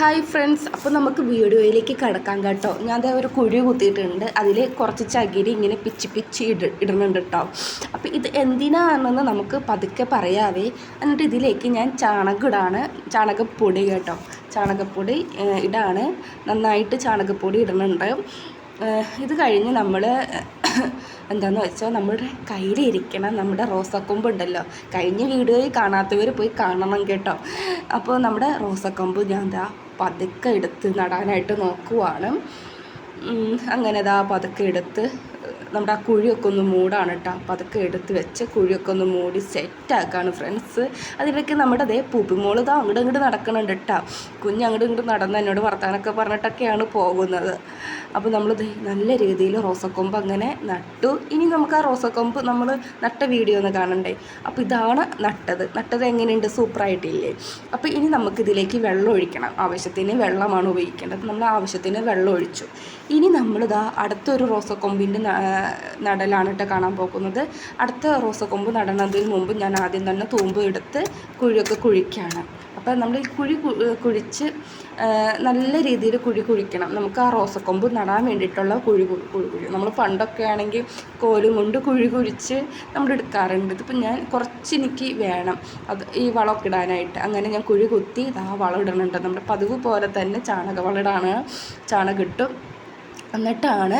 Hi friends അപ്പോൾ നമുക്ക് വീഡിയോയിലേക്ക് കിടക്കാം കേട്ടോ. ഞാൻ ദേ ഒരു കുഴി കുത്തിയിട്ടുണ്ട്. അതിൽ കുറച്ച് ചകിരി ഇങ്ങനെ പിച്ചി പിച്ചി ഇട ഇടുന്നുണ്ട് കേട്ടോ. അപ്പോൾ ഇത് എന്തിനാണെന്ന് നമുക്ക് പതുക്കെ പറയാവേ. എന്നിട്ട് ഇതിലേക്ക് ഞാൻ ചാണകം ഇടാണ് ചാണകപ്പൊടി കേട്ടോ. ചാണകപ്പൊടി ഇടാണ്. നന്നായിട്ട് ചാണകപ്പൊടി ഇടുന്നുണ്ട്. ഇത് കഴിഞ്ഞ് നമ്മൾ എന്താണെന്ന് വെച്ചാൽ നമ്മുടെ കയ്യിലിരിക്കണ നമ്മുടെ റോസക്കൊമ്പ് ഉണ്ടല്ലോ. കഴിഞ്ഞ വീഡിയോയിൽ കാണാത്തവർ പോയി കാണണം കേട്ടോ. അപ്പോൾ നമ്മുടെ റോസക്കൊമ്പ് ഞാൻ ദാ പതുക്കെ എടുത്ത് നടാനായിട്ട് നോക്കുവാണ്. അങ്ങനെ ദാ പതുക്കെ എടുത്ത് നമ്മുടെ ആ കുഴിയൊക്കെ ഒന്ന് മൂടാണ് കേട്ടോ. അപ്പോൾ അതൊക്കെ എടുത്ത് വെച്ച് കുഴിയൊക്കെ ഒന്ന് മൂടി സെറ്റാക്കാണ് ഫ്രണ്ട്സ് അതിലേക്ക് നമ്മുടെ അതേ പുപ്പിമോൾ ഇതാ അങ്ങോട്ട് ഇങ്ങോട്ട് നടക്കണുണ്ട് കേട്ടോ. കുഞ്ഞ് അങ്ങോട്ട് ഇങ്ങോട്ട് നടന്ന് എന്നോട് വർത്താനൊക്കെ പറഞ്ഞിട്ടൊക്കെയാണ് പോകുന്നത്. അപ്പോൾ നമ്മൾ നല്ല രീതിയിൽ റോസക്കൊമ്പ് അങ്ങനെ നട്ടു. ഇനി നമുക്ക് ആ റോസക്കൊമ്പ് നമ്മൾ നട്ട വീഡിയോ ഒന്ന് കാണണ്ടേ? അപ്പോൾ ഇതാണ് നട്ടത്. നട്ടത് എങ്ങനെയുണ്ട്? സൂപ്പറായിട്ടില്ലേ അപ്പോൾ ഇനി നമുക്കിതിലേക്ക് വെള്ളം ഒഴിക്കണം. ആവശ്യത്തിന് വെള്ളമാണ് ഉപയോഗിക്കേണ്ടത്. നമ്മൾ ആവശ്യത്തിന് വെള്ളം ഒഴിച്ചു. ഇനി നമ്മളിതാ അടുത്തൊരു റോസക്കൊമ്പിന്റെ നടലാണ് കേട്ടോ കാണാൻ പോകുന്നത്. അടുത്ത റോസക്കൊമ്പ് നടണതിന് മുമ്പ് ഞാൻ ആദ്യം തന്നെ തൂമ്പ് എടുത്ത് കുഴിയൊക്കെ കുഴിക്കുകയാണ് അപ്പോൾ നമ്മൾ ഈ കുഴി കുഴിച്ച് നല്ല രീതിയിൽ കുഴി കുഴിക്കണം. നമുക്ക് ആ റോസക്കൊമ്പ് നടാൻ വേണ്ടിയിട്ടുള്ള കുഴി കുഴി നമ്മൾ പണ്ടൊക്കെ ആണെങ്കിൽ കോലും കൊണ്ട് കുഴി കുഴിച്ച് നമ്മൾ എടുക്കാറുണ്ട്. ഇതിപ്പോൾ ഞാൻ കുറച്ച് എനിക്ക് വേണം. അത് ഈ വളമൊക്കെ ഇടാനായിട്ട്. അങ്ങനെ ഞാൻ കുഴി കുത്തി ഇതാ വളം ഇടുന്നുണ്ട് നമ്മുടെ പതിവ് പോലെ തന്നെ ചാണക ഇടാണ്. ചാണകം ഇട്ടും. എന്നിട്ടാണ്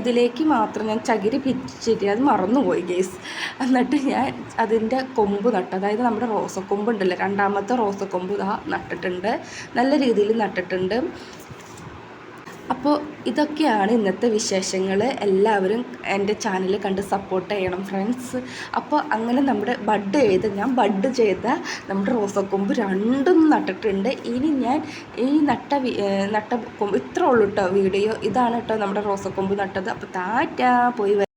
ഇതിലേക്ക് മാത്രം ഞാൻ ചകിരി പിച്ചിട്ട് അത് മറന്നുപോയി ഗേസ് എന്നിട്ട് ഞാൻ അതിന്റെ കൊമ്പ് നട്ടു അതായത് നമ്മുടെ റോസക്കൊമ്പ് ഉണ്ടല്ലോ രണ്ടാമത്തെ റോസക്കൊമ്പ് ഇതാ നട്ടിട്ടുണ്ട്. നല്ല രീതിയിൽ നട്ടിട്ടുണ്ട്. അപ്പോൾ ഇതൊക്കെയാണ് ഇന്നത്തെ വിശേഷങ്ങൾ എല്ലാവരും എന്റെ ചാനൽ കണ്ട് സപ്പോർട്ട് ചെയ്യണം ഫ്രണ്ട്സ് അപ്പോൾ അങ്ങനെ നമ്മുടെ ബഡ് ചെയ്ത് ഞാൻ ബഡ് ചെയ്ത നമ്മുടെ റോസക്കൊമ്പ് രണ്ടും നട്ടിട്ടുണ്ട്. ഇനി ഞാൻ ഈ നട്ട നട്ട കൊമ്പ് ഇത്ര ഉള്ളൂ കേട്ടോ വീഡിയോ. ഇതാണ് കേട്ടോ നമ്മുടെ റോസക്കൊമ്പ് നട്ടത്. അപ്പോൾ താറ്റാ പോയി.